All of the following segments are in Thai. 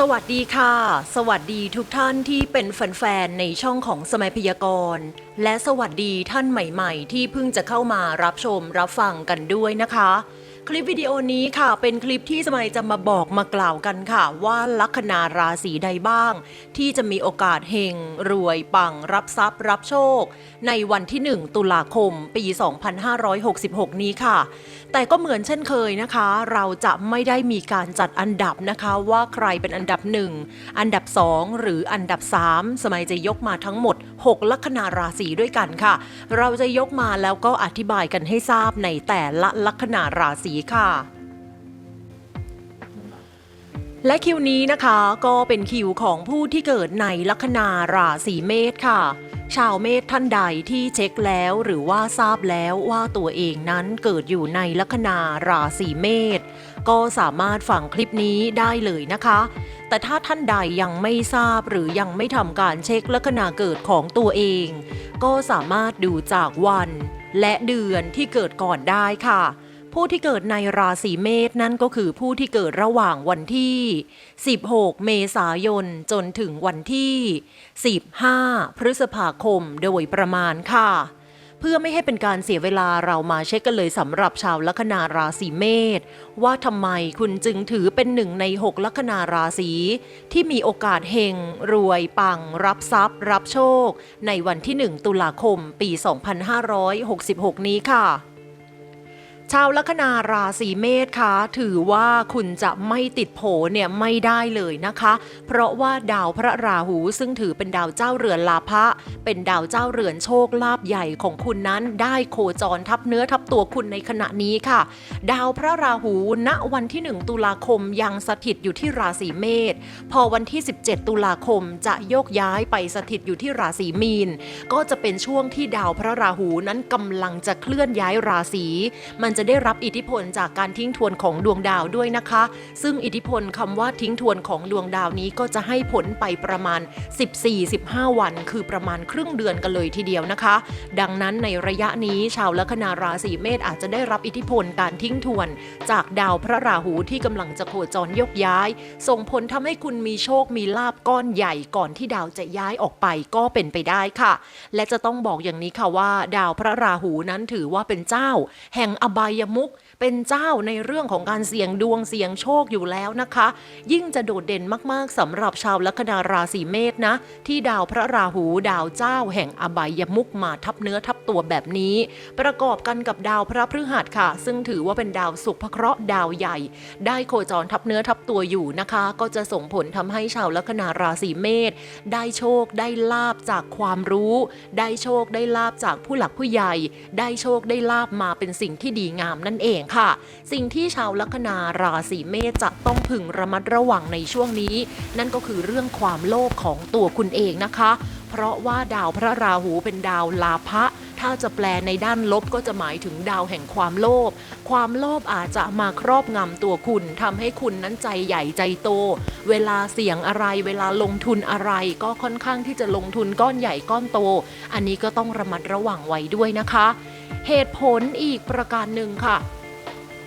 สวัสดีค่ะ สวัสดีทุกท่านที่เป็นแฟนๆในช่องของสมัยพยากรณ์ และสวัสดีท่านใหม่ๆ ที่เพิ่งจะเข้ามารับชมรับฟังกันด้วยนะคะ คลิปวิดีโอนี้ค่ะ เป็นคลิปที่สมัยจะมาบอกมากล่าวกันค่ะ ว่าลัคนาราศีใดบ้าง ที่จะมีโอกาสเฮงรวยปังรับทรัพย์ รับโชค ในวันที่ 1 ตุลาคมปี 2566 นี้ค่ะแต่ก็เหมือนเช่นเคยนะคะ เราจะไม่ได้มีการจัดอันดับนะคะว่าใครเป็นอันดับ 1 อันดับ 2 หรืออันดับ 3 สมัยจะยกมาทั้งหมด 6 ลัคนาราศีด้วยกันค่ะ เราจะยกมาแล้วก็อธิบายกันให้ทราบในแต่ละลัคนาราศีค่ะและคิวนี้นะคะก็เป็นคิวของผู้ที่เกิดในลัคนาราศีเมษค่ะ ชาวเมษท่านใดที่เช็คแล้วหรือว่าทราบแล้วว่าตัวเองนั้นเกิดอยู่ในลัคนาราศีเมษก็สามารถฟังคลิปนี้ได้เลยนะคะ แต่ถ้าท่านใดยังไม่ทราบหรือยังไม่ทำการเช็คลัคนาเกิดของตัวเอง ก็สามารถดูจากวัน และเดือนที่เกิดก่อนได้ค่ะ ผู้ที่เกิดในราศีเมษนั่นก็คือผู้ที่เกิดระหว่างวันที่ 16 เมษายน จนถึงวันที่ 15 พฤษภาคมโดยประมาณค่ะ เพื่อไม่ให้เป็นการเสียเวลาเรามาเช็คกันเลยสำหรับชาวลัคนาราศีเมษว่าทำไมคุณจึงถือเป็นหนึ่งใน 6 ลัคนาราศีที่มีโอกาสเฮงรวยปัง รับทรัพย์ รับโชค ในวันที่ 1 ตุลาคม ปี 2566 นี้ค่ะ ชาวลัคนาราศีเมษคะถือว่าคุณจะไม่ติดโผเนี่ยไม่ได้เลยนะคะ เพราะว่าดาวพระราหูซึ่งถือเป็นดาวเจ้าเรือนลาภะเป็นดาวเจ้าเรือนโชคลาภใหญ่ของคุณนั้น ได้โคจรทับเนื้อทับตัวคุณในขณะนี้ค่ะ ดาวพระราหูณวันที่ 1 ตุลาคมยังสถิตอยู่ที่ราศีเมษพอวันที่ 17 ตุลาคมจะโยกย้ายไปสถิตอยู่ที่ราศีมีน ก็จะเป็นช่วงที่ดาวพระราหูนั้นกำลังจะเคลื่อนย้ายราศีมันจะได้รับอิทธิพลจากการทิ้งทวนของดวงดาวด้วยนะคะ ซึ่งอิทธิพลคำว่าทิ้งทวนของดวงดาวนี้ก็จะให้ผลไปประมาณ 14-15 วัน คือประมาณครึ่งเดือนกันเลยทีเดียวนะคะ ดังนั้นในระยะนี้ชาวลัคนาราศีเมษอาจจะได้รับอิทธิพลการทิ้งทวน จากดาวพระราหูที่กำลังจะโคจรยกย้าย ส่งผลทำให้คุณมีโชคมีลาบก้อนใหญ่ก่อนที่ดาวจะย้ายออกไปก็เป็นไปได้ค่ะ และจะต้องบอกอย่างนี้ค่ะว่า ดาวพระราหูนั้นถือว่าเป็นเจ้า แห่งอบายมุขเป็นเจ้าในเรื่องของการเสี่ยงดวงเสี่ยงโชคอยู่แล้วนะคะ ยิ่งจะโดดเด่นมากๆสำหรับชาวลัคนาราศีเมษนะ ที่ดาวพระราหูดาวเจ้าแห่งอบายมุขมาทับเนื้อทับตัวแบบนี้ ประกอบกันกับดาวพระพฤหัสค่ะ ซึ่งถือว่าเป็นดาวสุขพเคราะห์ดาวใหญ่ ได้โคจรทับเนื้อทับตัวอยู่นะคะ ก็จะส่งผลทำให้ชาวลัคนาราศีเมษได้โชคได้ลาบจากความรู้ ได้โชคได้ลาบจากผู้หลักผู้ใหญ่ ได้โชคได้ลาบมาเป็นสิ่งที่ดีงามนั่นเองค่ะ สิ่งที่ชาวลัคนาราศีเมษจะต้องพึงระมัดระวังในช่วงนี้ นั่นก็คือเรื่องความโลภของตัวคุณเองนะคะ เพราะว่าดาวพระราหูเป็นดาวลาภะ ถ้าจะแปลในด้านลบก็จะหมายถึงดาวแห่งความโลภ ความโลภอาจจะมาครอบงำตัวคุณทำให้คุณนั้นใจใหญ่ใจโต เวลาเสี่ยงอะไร เวลาลงทุนอะไร ก็ค่อนข้างที่จะลงทุนก้อนใหญ่ก้อนโต อันนี้ก็ต้องระมัดระวังไว้ด้วยนะคะ เหตุผลอีกประการหนึ่งค่ะ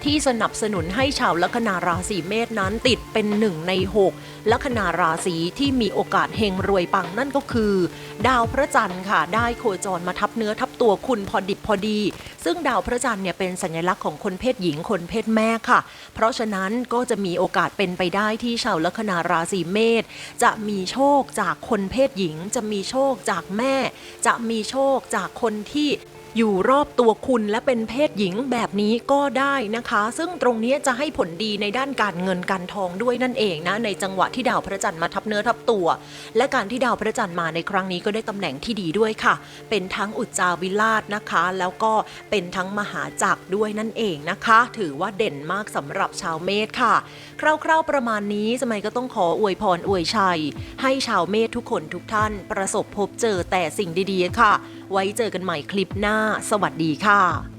ที่สนับสนุนให้ชาวลัคนาราศีเมษนั้นติดเป็นหนึ่งใน 6 ลัคนาราศีที่มีโอกาสเฮงรวยปังนั่นก็คือ ดาวพระจันทร์ค่ะได้โคจรมาทับเนื้อทับตัวคุณพอดิบพอดี ซึ่งดาวพระจันทร์เนี่ยเป็นสัญลักษณ์ของคนเพศหญิงคนเพศแม่ค่ะ เพราะฉะนั้นก็จะมีโอกาสเป็นไปได้ที่ชาวลัคนาราศีเมษจะมีโชคจากคนเพศหญิง จะมีโชคจากแม่ จะมีโชคจากคนที่ อยู่รอบตัวคุณและเป็นเพศหญิงแบบนี้ก็ได้นะคะ ซึ่งตรงนี้จะให้ผลดีในด้านการเงินการทองด้วยนั่นเองนะ ในจังหวะที่ดาวพระจันทร์มาทับเนื้อทับตัว และการที่ดาวพระจันทร์มาในครั้งนี้ก็ได้ตำแหน่งที่ดีด้วยค่ะ เป็นทั้งอุจจาวิราชนะคะ แล้วก็เป็นทั้งมหาจักรด้วยนั่นเองนะคะ ถือว่าเด่นมากสำหรับชาวเมษค่ะ คร่าวๆประมาณนี้สมัยก็ต้องขออวยพรอวยชัย ให้ชาวเมษทุกคนทุกท่าน ประสบพบเจอแต่สิ่งดีๆค่ะ ไว้เจอกันใหม่คลิปหน้าสวัสดีค่ะ